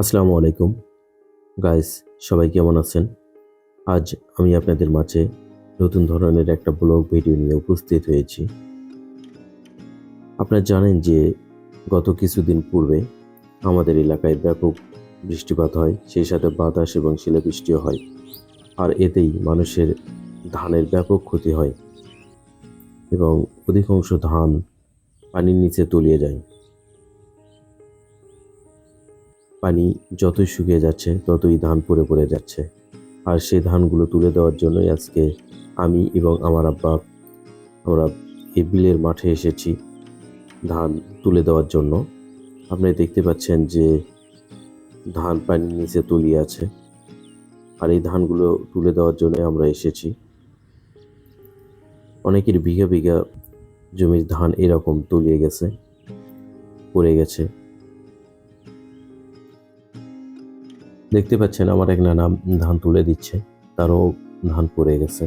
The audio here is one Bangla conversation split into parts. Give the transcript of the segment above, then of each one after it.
আসসালামু আলাইকুম। গাইস সবাই কেমন আছেন? আজ আমি আপনাদের মাঝে নতুন ধরনের একটা ব্লগ ভিডিও নিয়ে উপস্থিত হয়েছি। আপনারা জানেন যে গত কিছুদিন পূর্বে আমাদের এলাকায় ব্যাপক বৃষ্টিপাত হয়, সেই সাথে বাতাস এবং শিলাবৃষ্টিও হয়, আর এতেই মানুষের ধানের ব্যাপক ক্ষতি হয় এবং অধিকাংশ ধান পানির নিচে তলিয়ে যায়। পানি যতই শুকিয়ে যাচ্ছে, ততই ধান পড়ে পড়ে যাচ্ছে। আর সেই ধানগুলো তুলে দেওয়ার জন্যই আজকে আমি এবং আমার আব্বা, আমরা এই বিলের মাঠে এসেছি ধান তুলে দেওয়ার জন্য। আপনারা দেখতে পাচ্ছেন যে ধান পানির নিচে তলিয়ে আছে। আর এই ধানগুলো তুলে দেওয়ার জন্য আমরা এসেছি। অনেকের বিঘা বিঘা জমির ধান এরকম তলিয়ে গেছে, পড়ে গেছে। দেখতে পাচ্ছেন আমার এক নানা ধান তুলে দিচ্ছে, তারও ধান পড়ে গেছে।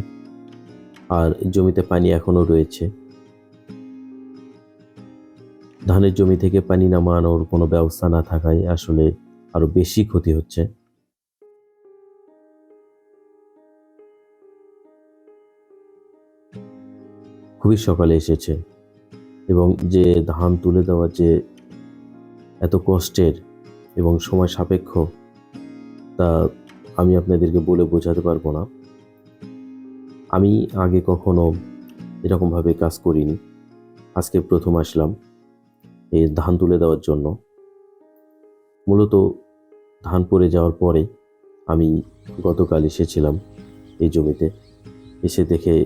আর জমিতে পানি এখনও রয়েছে। ধানের জমি থেকে পানি নামানোর কোনো ব্যবস্থা না থাকায় আসলে আরও বেশি ক্ষতি হচ্ছে। খুবই সকালে এসেছে এবং যে ধান তুলে দেওয়া যে এত কষ্টের এবং সময় সাপেক্ষ তা আমি আপনাদেরকে বলে বোঝাতে পারব না। আমি আগে কখনো এরকমভাবে কাজ করিনি। আজকে প্রথম আসলাম এই ধান তুলে দেওয়ার জন্য। মূলত ধান পড়ে যাওয়ার পরে আমি গতকাল এসেছিলাম এই জমিতে। এসে দেখে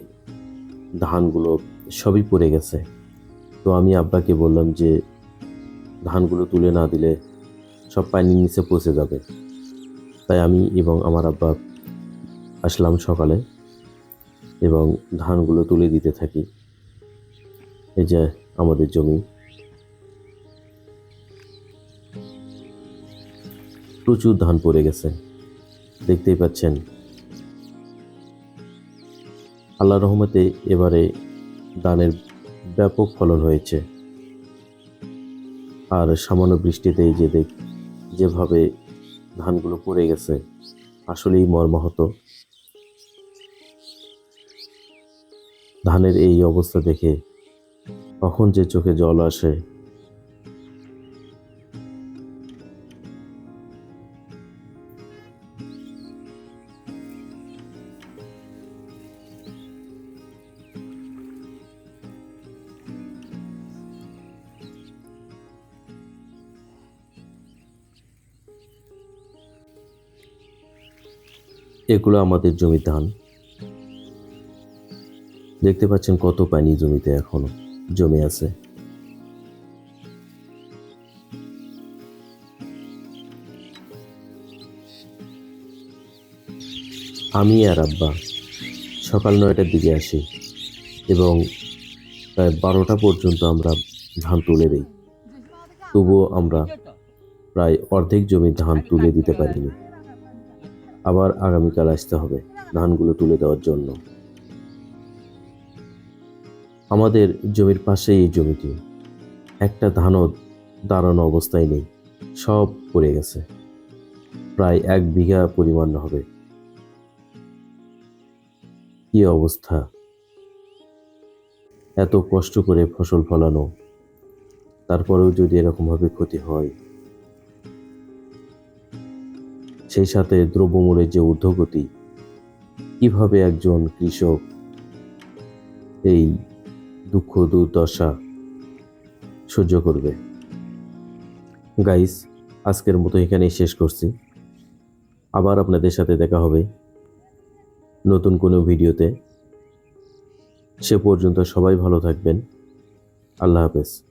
ধানগুলো সবই পড়ে গেছে। তো আমি আব্বাকে বললাম যে, ধানগুলো তুলে না দিলে সব পানির নিচে পচে যাবে। তাই আমি এবং আমার আব্বা আসলাম সকালে এবং ধানগুলো তুলে দিতে থাকি। এই যে আমাদের জমি। প্রচুর ধান পড়ে গেছে। দেখতেই পাচ্ছেন। আল্লাহ রহমতে এবারে ধানের ব্যাপক ফলন হয়েছে। আর সামান্য বৃষ্টিতে যে দেখ যেভাবে ধানগুলো পড়ে গেছে। আসলেই মর্মাহত। ধানের এই অবস্থা দেখে কখন যে চোখে জল আসে এগুলো আমাদের জমির ধান। দেখতে পাচ্ছেন কত পানি জমিতে এখনও জমে আছে। আমি আর আব্বা সকাল নয়টার দিকে আসি এবং প্রায় বারোটা পর্যন্ত আমরা ধান তুলে দিই। তবুও আমরা প্রায় অর্ধেক জমি ধান তুলে দিতে পারিনি। আবার আগামীকাল আসতে হবে ধানগুলো তুলে দেওয়ার জন্য। আমাদের জমির পাশেই এই জমিটি। একটা ধানও দাঁড়ানো অবস্থায় নেই, সব পড়ে গেছে। প্রায় এক বিঘা পরিমাণ হবে। কি অবস্থা? এত কষ্ট করে ফসল ফলানো, তারপরেও যদি এরকমভাবে ক্ষতি হয় সেই সাথে দ্রব্যমূল্যের যে ঊর্ধ্বগতি, কীভাবে একজন কৃষক এই দুঃখ দুর্দশা সহ্য করবে? গাইস আজকের মতো এখানেই শেষ করছি। আবার আপনাদের সাথে দেখা হবে নতুন কোনো ভিডিওতে। সে পর্যন্ত সবাই ভালো থাকবেন। আল্লাহ হাফেজ।